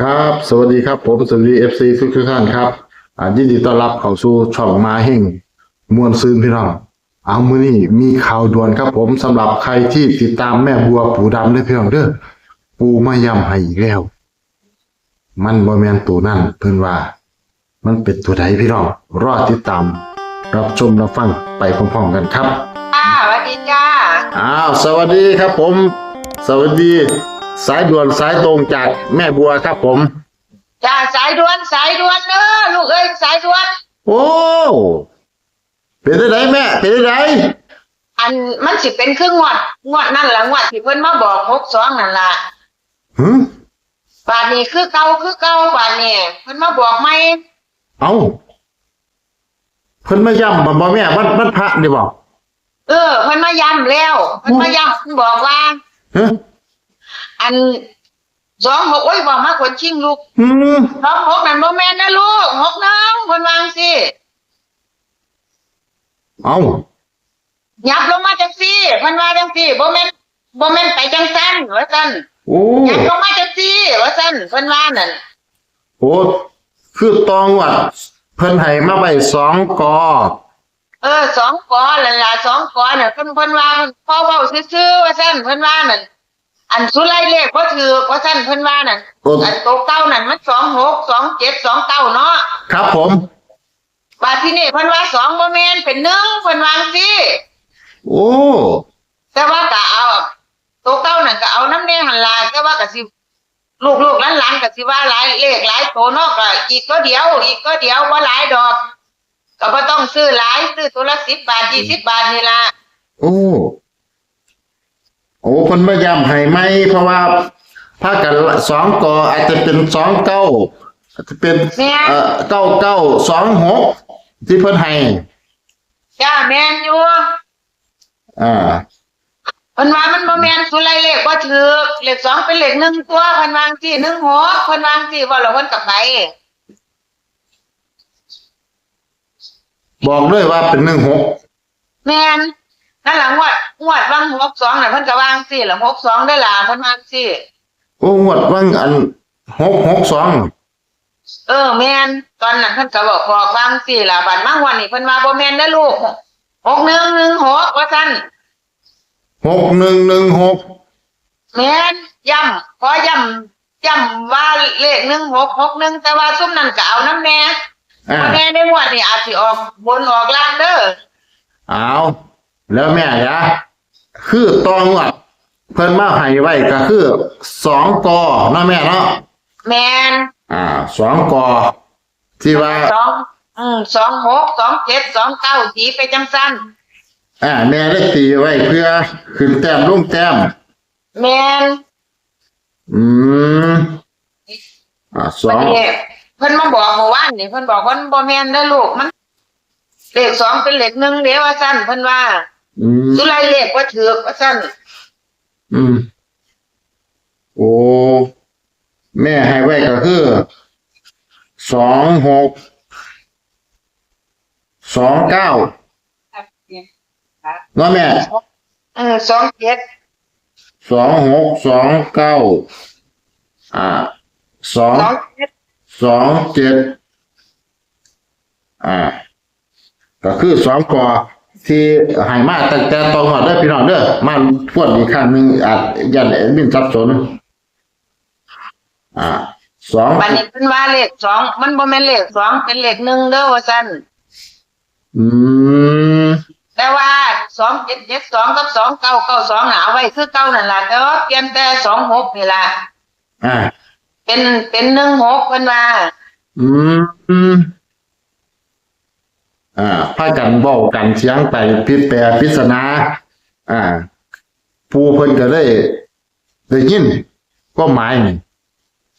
ครับ สวัสดีครับ ผมสวัสดีเอฟซีทุกทุกท่านครับอ่ายินดีต้อนรับเข้าสู่ช่องมาเฮงมวลซืนพี่น้องเอามือนี้มีข่าวด่วนครับ ผมสำหรับใครที่ติดตามแม่บัวปูดำเด้อพี่น้องเด้อปูมาย้ำให้อีกแล้ว มันบ่แม่นตัวนั่นเพิ่นว่า มันเป็นตัวใดพี่น้องรอติดตาม รับชมรับฟังไปพร้อมๆกันครับ ค่ะสวัสดีจ้าอ้าวสวัสดีครับผม สวัสดี สายด่วนสายตรงจากแม่บัวครับผม จ้าสายด่วนสายด่วนเนอะลูกเอ้ยสายด่วน โอ้เป็นได้ไหนแม่เป็นได้ไหนอันมันสิเป็นครึ่งงวดงวดนั่นละงวดที่เพิ่นมาบอกหกสองนั่นล่ะหืมบาทนี้คือเก่าคือเก่าบาทนี้เพิ่นมาบอกไหมเอาเพิ่นมาย้ำบ่บ่แม่วันวันพระนี่บอกเออเพิ่นมาย้ำแล้วเพิ่นมาย้ำเพิ่นบอกว่าฮะ อันสองหกโอ้ยบอกมาคนชิงลูกอืมสองหกนั่นบ่แม่นนะลูกหกน้องเพิ่นวาจังสิเอายับลงมาจังซี่เพิ่นว่าจังซี่บ่แม่นบ่แม่นไปจังซั่นว่าซั่นโอ้ยับลงมาจังซี่ว่าซั่นเพิ่นว่านั่นโหคือตองวัด เพิ่นให้มาไว้สองกอเออสองกอนั่นล่ะสองกอน่ะเพิ่นเพิ่นว่าพ่อเว้าซื่อๆว่าซั่นเพิ่นว่านั่น อันสุไลเลขบ่ถือว่าซั่นเพิ่นว่านั่นโอ้ อันโตวเก้านั่นมัน26 27 29เนาะครับผม บาดที่นี่เพิ่นว่าสองบ่แม่นเป็นหนึ่งเพิ่นวาจังซี่โอ้ แต่ว่าก็เอาตัวเก้านั่นก็เอาน้ำแน่หันล่ะแต่ว่าก็สิลูกๆหลานๆก็สิว่าหลายเลขหลายโตเนาะก็อีกก็เดียว อีกก็เดียวบ่หลายดอก ก็บ่ต้องซื้อหลายซื้อตัวละ10บาท20บาทนี่ล่ะ โอ้ โอ้เพิ่นมาย้ำให้ไหมเพราะว่าพากันสองกออาจจะเป็นสองเก้าอาจจะเป็นแม่ เอ่อเก้าเก้าสองหกที่เพิ่นให้จ้าแม่นอยู่อ่า เพิ่นว่ามันบ่แม่นสุไลเลขบ่ถูกเลขสองเป็นเลขหนึ่งตัวเพิ่นวาจังซี่1 6เพิ่นวาจังซี่ว่าแล้วเพิ่นก็ไปบอกด้วยว่าเป็นหนึ่งหกแม่น นั่นล่ะงวดงวดวาง62น่ะเพิ่นก็วาจังซี่ล่ะ62ได้อล่ะเพิ่นวาจังซี่โอ้งวดว่างอันหกหกสองเออแม่นตอนนั้นเพิ่นก็บอกบอกวาจังซี่ล่ะบัดมางวันนี้เพิ่นว่าบ่แม่นเด้อลูก6116ว่าซั่นหกหนึ่งหนึ่งหกแม่นย้ำขอย้ำย้ำว่าเลข1661แต่ว่าซุมนั้นก็เอานำแน่อ่าบ่แน่ในงวดนี้อาจสิออกบนออกล่างเด้อ เอา แล้วแม่ยะคือตองวดเพิ่นมาให้ไว้ก็คือสองกอเนาะแม่เนาะแม่นอ่าสองกอที่ว่าสองอืม26 27 29ตีไปจังซั่นอ่าแม่ได้ตีไว้เพื่อขึ้นแต้มลงแต้มแม่นอืมอ่าสวัอนงนี้เพิ่นมาบอกเมื่อวานนี่เพิ่นบอกว่ามันบ่แม่นเด้อลูกมันเลขสองเป็นเลขหนึ่งเด้ว่าซั่นเพิ่นว่า อืมสุไลเลขว่าถือกว่าซั่นอืม โอ้ แม่ให้ไว้ก็คือสองหกสองเก้าเนาะแม่เออสองเจ็ดสองหกสองเก้าอ่าสองสองเจ็ดสองเจ็ดอ่า ก็คือสองกอ ที่ใหายมาตั้งแต่ตอนหัวได้อพี่น้องเด้อมาพวดอีกครั้งหนึ่งอาจยันเอ็นบินสับสนอ่าสองบัดนี้เพิ่นว่าเลขสองมันบ่แม่นเลขสองเป็นเลขหนึ่งเด้อว่าซั่นอืมแต่ว่าสองเจ็ดเจ็ดสองกับสองเก้าเก้าสองน่ะเอาไว้คือเก้านั่นล่ะแต่ว่าเปลี่ยนแต่สองหกนี่ล่ะอ่าเป็นเป็นหนึ่งหกเพิ่นว่าอืม อืมอ่าพากันเบ้ากันเสียงไปพิแปรพิศนาอ่าผู้เพิ่นก็เลยได้ยินก็หมายนี่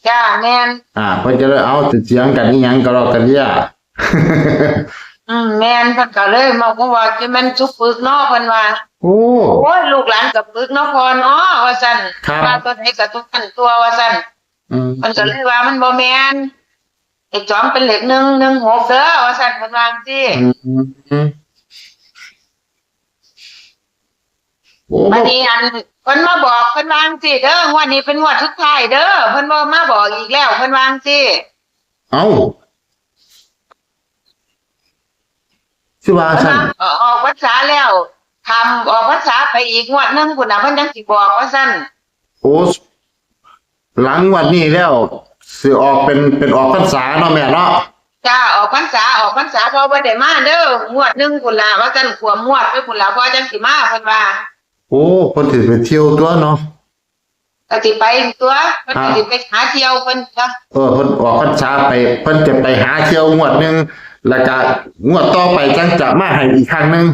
จ้าแม่นอ่าเพิ่นก็เลยเอาแต่เสียงกันอีหยังก็รอกันเนี่ยอืมแม่นเพิ่นก็เลยมาก็ว่าจะแม่นสุกปึกเนาะเพิ่นว่า โอ้โอ้ยลูกหลานกับปึกเนาะพอเนาะว่าซั่นครับว่าตัวไหนกับตัวกันตัวว่าซั่นอืมมันก็เลยว่ามันบ่แม่น ไอ้จอมเป็นเหล็กหนึ่งหนึ่งหกเด้อว่าซั่นเพิ่นว่าจังซี่อืมอืมโอ้อ้บัดนี้อันเพิ่นมาบอกเพิ่นวาจั่งสิเด้องวดนี้เป็นงวดสุดท้ายเด้อเพิ่นบ่มาบอกอีกแล้วเพิ่นวาจั่งสิเอ้าชื่อว่าเพิ่นสั่น ว่าออกพรรษาแล้วทำออกพรรษาไปอีกงวดหนึงพุ่นน่ะเพิ่นจังสิบอกว่าซั่นโอ้หลังวันนี้แล้ว สิออกเป็นเป็นออกพรรษาเนาะแม่เนาะจ้าออกพรรษาออกพรรษาพอบ่ได้มาเด้องวดหนึงพุ่นล่ะว่าซั่นขวมงวดไปพุ่นล่ะพอจังสิมาเพิ่นว่าโอ้เพิ่นสิไปเที่ยวตัวเนาะก็สิไปตัวเพิ่นก็สิไปหาเที่ยวเพิ่นจ้ะเออเพิ่นออกพรรษาไปเพิ่นจะไปหาเที่ยวงวดหนึงแล้วก็งวดต่อไปจังจะมาให้อีกครั้งหนึง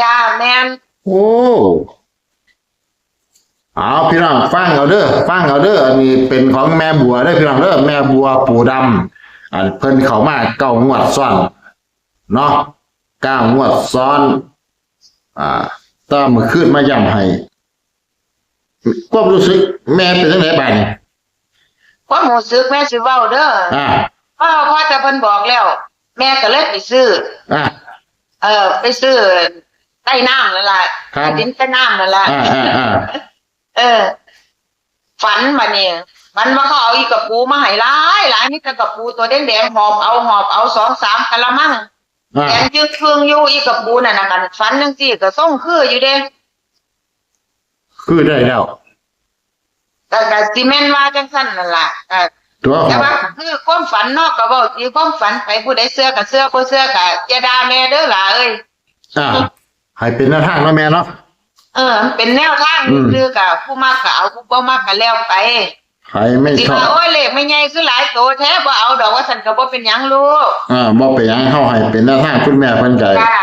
จ้าแม่นโอ้ เอาพี่น้องฟังเอาเด้อฟังเอาเด้ออันนี้เป็นของแม่บัวเด้อพี่น้องเด้อแม่บัวปู่ดำอันเพิ่นเข้ามาเก้างวดซ้อนเนาะเก้างวดซ้อน อ่าตามมือขึ้นมาย้ำให้ความรู้สึกแม่เป็นจังไดบ้าดนี้ความรู้สึกแม่สิเว้าเด้ออ่าพ่อพ่อแต่เพิ่นบอกแล้ว แม่ก็เลยไปซื้ออ่าเออไปซื้อใต้น้ำนั่นล่ะครับดินใต้น้ำนั่นล่ะอ่าอ่าอ่า เออ ฝันมาเนี่ยฝันว่าเขาเอาอีกระปูมาให้หลายหลายนี่แต่กระปูตัวแดงๆหอบเอาหอบเอาสองสามกะละมังอ่าแดงจึงเครื่องอยู่อีกระปูนั่นน่ะกันฝันจังซี่ก็ส่งคืออยู่เด้คือได้แล้วแต่ก็สิแม่นว่าจังซั่นนั่นล่ะเออตัวขแต่องว่าคือความฝันเนอกก็เว้าสิความฝันไปผู้ใดเสื้อก็เสื้อบ่เสื้อก็อย่าด่าแม่เด้อล่ะเอ้ยอ่าให้เป็นหน้าทางเนาะแม่เนาะ เออมันเป็นแนวทางอืม คือกับผู้มากก็เอาผู้บ่มากก็แล้วไปใครไม่สิชอว่าบโอ้ยเลขไม่ใหญ่คือหลายโตแท้บ่เอาดอกว่าสันก็บ่เป็นหยังลูก อ่าบ่ไปหยังเฮาให้เป็นหน้าทางคุณแม่เพิ่นก็จ้า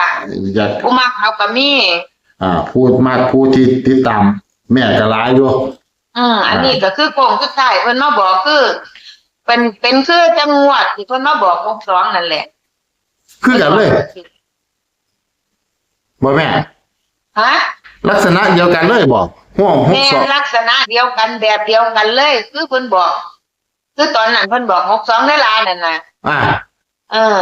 อยากผู้มากเขาก็มีอ่าพูดมากผู้ที่ติดตามแม่ก็หลายอยู่ อืมอันนี้ก็คือโกงสุดท้ายเพิ่นมาบอกคือ เป็นเป็นคือจังหวัดที่เพิ่นมาบอก62นั่นแหละคือกันเลยบ่แม่ ฮะ ลักษณะเดียวกันเลยบ่ห่วงหกแม่สองลักษณะเดียวกันแบบเดียวกันเลย คือเพิ่นบอก คือตอนนั้นเพิ่นบอก62ได้ลานั่นน่ะ อ่าเออ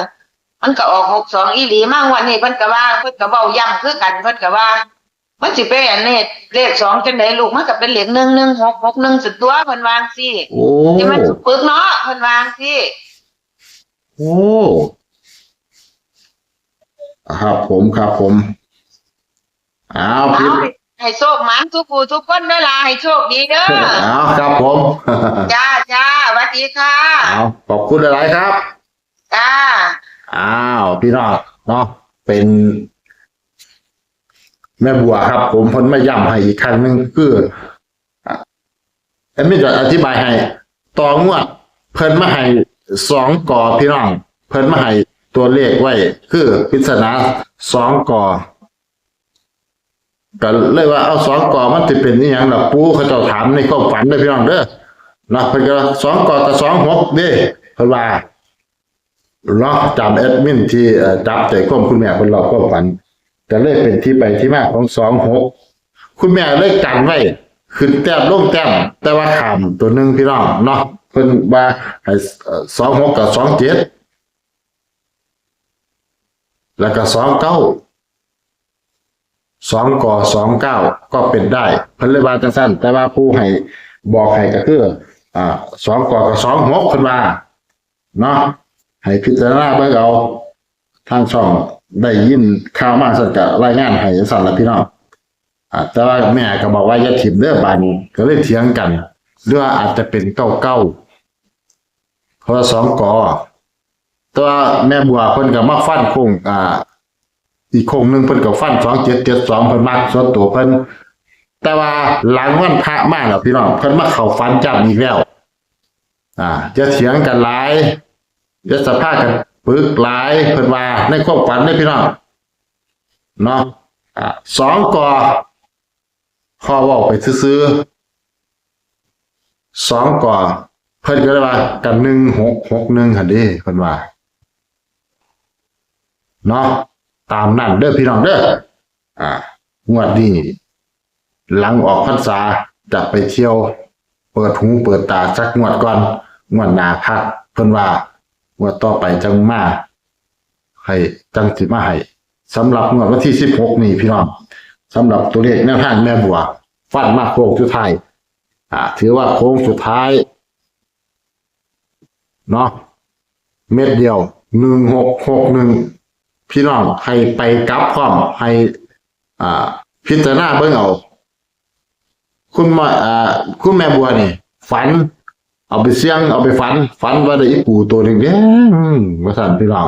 มันก็ออกหกสองอีหลีมากวันนี้เพิ่นก็ว่าเพิ่นก็เว้าย้ำคือกันเพิ่นก็ว่า มันสิเป็นอันนี้เลขสองจังไดลูกมันก็เป็นเลขหนึ่งหนึ่งหกหกหนึ่งสุดตัวเพิ่นวาจั่งสิโอ้ที่มันปึกเนาะเพิ่นวาจั่งสิโอ้ครับผมครับผม อ้าวเอาพี่ให้โชคหมันทุกผู้ทุกคนเด้อล่ะให้โชคดีเด้ออ้าวครับผมจ้าจ้าสวัสดีค่ะอ้าวขอบคุณหลายๆครับจ้าอ้าวพี่น้องเนาะเป็นแม่บัวครับ ผมเพนมาย้ำให้อีกครั้งหนึ่งคืออะเอ็มไม่จะอธิบายให้ต่องวด เพิ่นมาให้สองกอพี่น้อง เพิ่นมาให้ตัวเลขไว้ คือปริศนาสองกอ ก็เลยว่าเอาสองกอมันจะเป็นนี่ยังล่ะปูเขาเจ้าถามในความฝันเลยพี่น้องเด้อนะเพิ่นก็สองกอกับสองหกเด้เพิ่นว่าเนาะจำแอดมินที่จับใจความคุณแม่คนเราความฝันก็เลยเป็นที่ไปที่มาของสองหกคุณแม่เลยกันไว้ขึ้นแต้มลงแต้มแต่ว่าขามตัวหนึ่งพี่น้องเนาะเพิ่นว่าให้สองหกกับสองเจ็ดแล้วก็สองเก้า สองก่อสองเก้าก็เป็นได้เพิ่นเลยว่าจังสั้นแต่ว่าผู้ให้บอกให้ก็คืออ่าสองก่อกับสองหกเพิ่นว่าเนาะให้พิจารณาเบิ่งเอาทางช่องได้ยินข่าวมาสักกะรายงานให้สั่นละพี่น้องอ่าแต่ว่าแม่ก็บอกว่าอย่าถิ่มเด้อบานนี้ก็เลยเถียงกันหรือว่าอาจจะเป็นเก้าเก้าเพราะสองก่อแตัวาแม่บัวเพิ่นก็มาฟันคงอ่า อีกคงหนึ่งเพิ่นก็ฟันสองเจ็ดเจ็ดสองเพิ่นมักส่วนตัวเพิ่นแต่ว่าหลังวันพระมากแล้วพี่น้องเพิ่นมาเข้าฟันจำอีกแล้ว อ่าจะเถียงกันหลายเดี๋ยวสภาพกันปึกหลายเพิ่นว่าในความฝันได้พี่น้องเนาะอ่าสองกอพอว่าไปซื้อสองกอเพิ่นก็เลยว่ากันหนึ่งหกหกหนึ่งหันดีเพิ่นว่าเนาะ ตามนั่นเด้อพี่น้องเด้ออ่างวดนี้หลังออกพรรษาจะไปเที่ยว เปิดหูเปิดตาสักงวดก่อนงวดหน้าพักเพิ่นว่างวดต่อไปจังมาให้จังสิมาให้สำหรับงวดวันที่สิบหกนี่พี่น้องสำหรับตัวเลขแนวทางแม่บัวฟันมาโค้งสุดท้ายอ่า ถือว่าโค้งสุดท้ายเนาะเม็ดเดียวหนึ่งหกหกหนึ่ง พี่น้องให้ไปกลับพร้อมให้อ่า พิจารณาเบิ่งเอาคุณมาอ่าคุณแม่บัวนี่ฝัน เอาไปเสี่ยงเอาไปฝัน ฝันว่าได้อีปูตัวหนึ่งเด้งว่าสั่นพี่น้อง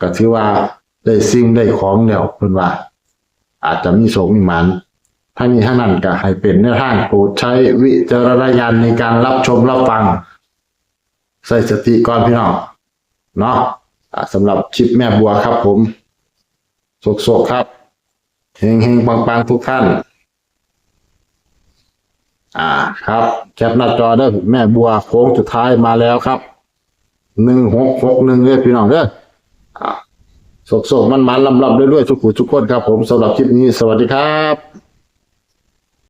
ก็ถือว่าได้สิ่งได้ของแล้วเพิ่นว่า อาจจะมีโศกมีหมันทั้งนี้ทั้งนั้นก็ให้เป็นแนวทางโปรดใช้วิจารณญาณในการรับชมรับฟัง ใส่สติก่อนพี่น้องเนาะ สำหรับคลิปแม่บัวครับผมโศกๆครับเฮงเฮงๆปังๆทุกท่าน อ่าครับ แคปหน้าจอเด้อแม่บัวโค้งสุดท้ายมาแล้วครับหนึ่งหกหกหนึ่งเลยพี่น้องเด้ออ่าโศกๆมันๆลำๆด้วยๆทุกผู้ทุกคนครับผมสำหรับคลิปนี้สวัสดีครับ